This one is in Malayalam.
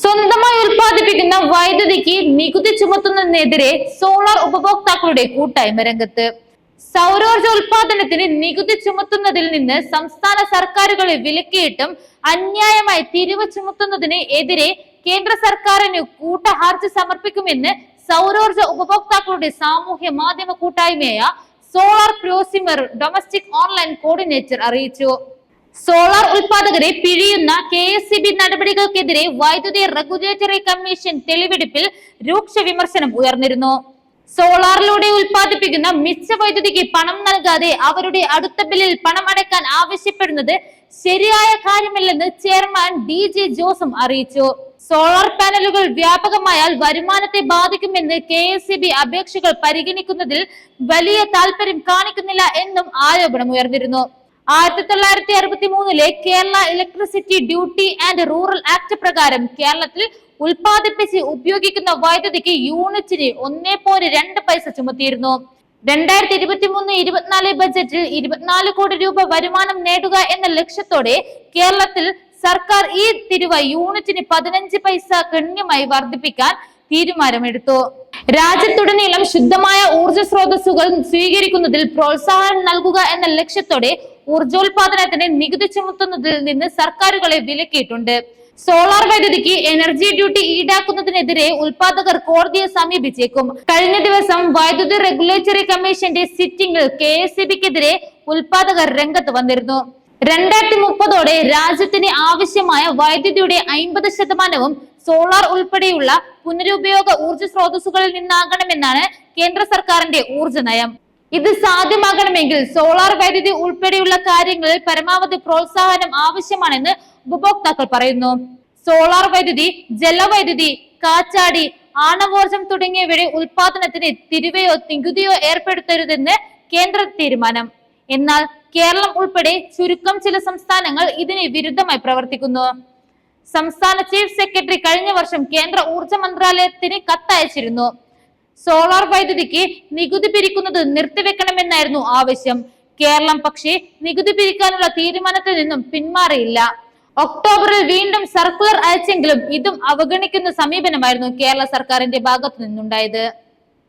സ്വന്തമായി ഉൽപ്പാദിപ്പിക്കുന്ന വൈദ്യുതിക്ക് നികുതി ചുമത്തുന്നതിനെതിരെ സോളാർ ഉപഭോക്താക്കളുടെ കൂട്ടായ്മ രംഗത്ത്. സൗരോർജ ഉൽപാദനത്തിന് നികുതി ചുമത്തുന്നതിൽ നിന്ന് സംസ്ഥാന സർക്കാരുകളെ വിലക്കിയിട്ടും അന്യായമായി തിരിവ് ചുമത്തുന്നതിന് എതിരെ കേന്ദ്ര സർക്കാരിന് കൂട്ട ഹർജി സമർപ്പിക്കുമെന്ന് സൗരോർജ ഉപഭോക്താക്കളുടെ സാമൂഹ്യ മാധ്യമ കൂട്ടായ്മയായ solar prosumer domestic online coordinator അറിയിച്ചു. സോളാർ ഉൽപാദകരെ പിഴിയുന്ന കെ എസ് സി ബി നടപടികൾക്കെതിരെ വൈദ്യുതി റെഗുലേറ്ററി കമ്മീഷൻ തെളിവെടുപ്പിൽ രൂക്ഷ വിമർശനം ഉയർന്നിരുന്നു. സോളാറിലൂടെ ഉൽപ്പാദിപ്പിക്കുന്ന മിച്ച വൈദ്യുതിക്ക് പണം നൽകാതെ അവരുടെ അടുത്ത ബില്ലിൽ പണം അടയ്ക്കാൻ ആവശ്യപ്പെടുന്നത് ശരിയായ കാര്യമല്ലെന്ന് ചെയർമാൻ ഡി ജെ ജോസും അറിയിച്ചു. സോളാർ പാനലുകൾ വ്യാപകമായാൽ വരുമാനത്തെ ബാധിക്കുമെന്ന് കെ എസ് ബി അപേക്ഷകൾ പരിഗണിക്കുന്നതിൽ വലിയ താല്പര്യം കാണിക്കുന്നില്ല എന്നും ആരോപണം ഉയർന്നിരുന്നു ആയിരത്തി തൊള്ളായിരത്തി അറുപത്തി മൂന്നിലെ Kerala electricity duty and rural act പ്രകാരം കേരളത്തിൽ ഉൽപാദിപ്പിച്ച് ഉപയോഗിക്കുന്ന വൈദ്യുതിക്ക് യൂണിറ്റിന് ഒന്നേ പോയിന്റ് രണ്ട് പൈസ ചുമത്തിയിരുന്നു. രണ്ടായിരത്തി ഇരുപത്തി മൂന്ന് ഇരുപത്തിനാല് ബജറ്റിൽ ഇരുപത്തിനാല് കോടി രൂപ വരുമാനം നേടുക എന്ന ലക്ഷ്യത്തോടെ കേരളത്തിൽ സർക്കാർ ഈ തിരുവ യൂണിറ്റിന് പതിനഞ്ച് പൈസ ഗണ്യമായി വർദ്ധിപ്പിക്കാൻ തീരുമാനമെടുത്തു. രാജ്യത്തുടനീളം ശുദ്ധമായ ഊർജ സ്രോതസ്സുകൾ സ്വീകരിക്കുന്നതിൽ പ്രോത്സാഹനം നൽകുക എന്ന ലക്ഷ്യത്തോടെ ഊർജോൽപാദനത്തിന് നികുതി ചുമത്തുന്നതിൽ നിന്ന് സർക്കാരുകളെ വിലക്കിയിട്ടുണ്ട്. സോളാർ വൈദ്യുതിക്ക് എനർജി ഡ്യൂട്ടി ഈടാക്കുന്നതിനെതിരെ ഉൽപാദകർ കോടതിയെ സമീപിച്ചേക്കും. കഴിഞ്ഞ ദിവസം വൈദ്യുതി റെഗുലേറ്ററി കമ്മീഷന്റെ സിറ്റിംഗിൽ കെ എസ് ബിക്കെതിരെ ഉൽപാദകർ രംഗത്ത് വന്നിരുന്നു. രണ്ടായിരത്തി മുപ്പതോടെ രാജ്യത്തിന് ആവശ്യമായ വൈദ്യുതിയുടെ അയിമ്പത് ശതമാനവും സോളാർ ഉൾപ്പെടെയുള്ള പുനരുപയോഗ ഊർജ സ്രോതസ്സുകളിൽ നിന്നാകണമെന്നാണ് കേന്ദ്ര സർക്കാരിന്റെ ഊർജ നയം. ഇത് സാധ്യമാകണമെങ്കിൽ സോളാർ വൈദ്യുതി ഉൾപ്പെടെയുള്ള കാര്യങ്ങളിൽ പരമാവധി പ്രോത്സാഹനം ആവശ്യമാണെന്ന് ഉപഭോക്താക്കൾ പറയുന്നു. സോളാർ വൈദ്യുതി ജലവൈദ്യുതി കാറ്റാടി ആണവോർജം തുടങ്ങിയവയുടെ ഉൽപാദനത്തിന് തിരുവയോ നികുതിയോ ഏർപ്പെടുത്തരുതെന്ന് കേന്ദ്ര തീരുമാനം. എന്നാൽ കേരളം ഉൾപ്പെടെ ചുരുക്കം ചില സംസ്ഥാനങ്ങൾ ഇതിന് വിരുദ്ധമായി പ്രവർത്തിക്കുന്നു. സംസ്ഥാന ചീഫ് സെക്രട്ടറി കഴിഞ്ഞ വർഷം കേന്ദ്ര ഊർജ മന്ത്രാലയത്തിന് കത്തയച്ചിരുന്നു. സോളാർ വൈദ്യുതിക്ക് നികുതി പിരിക്കുന്നത് നിർത്തിവെക്കണമെന്നായിരുന്നു ആവശ്യം. കേരളം പക്ഷേ നികുതി പിരിക്കാനുള്ള തീരുമാനത്തിൽ നിന്നും പിന്മാറിയില്ല. ഒക്ടോബറിൽ വീണ്ടും സർക്കുലർ അയച്ചെങ്കിലും ഇതും അവഗണിക്കുന്ന സമീപനമായിരുന്നു കേരള സർക്കാരിന്റെ ഭാഗത്തു നിന്നുണ്ടായത്.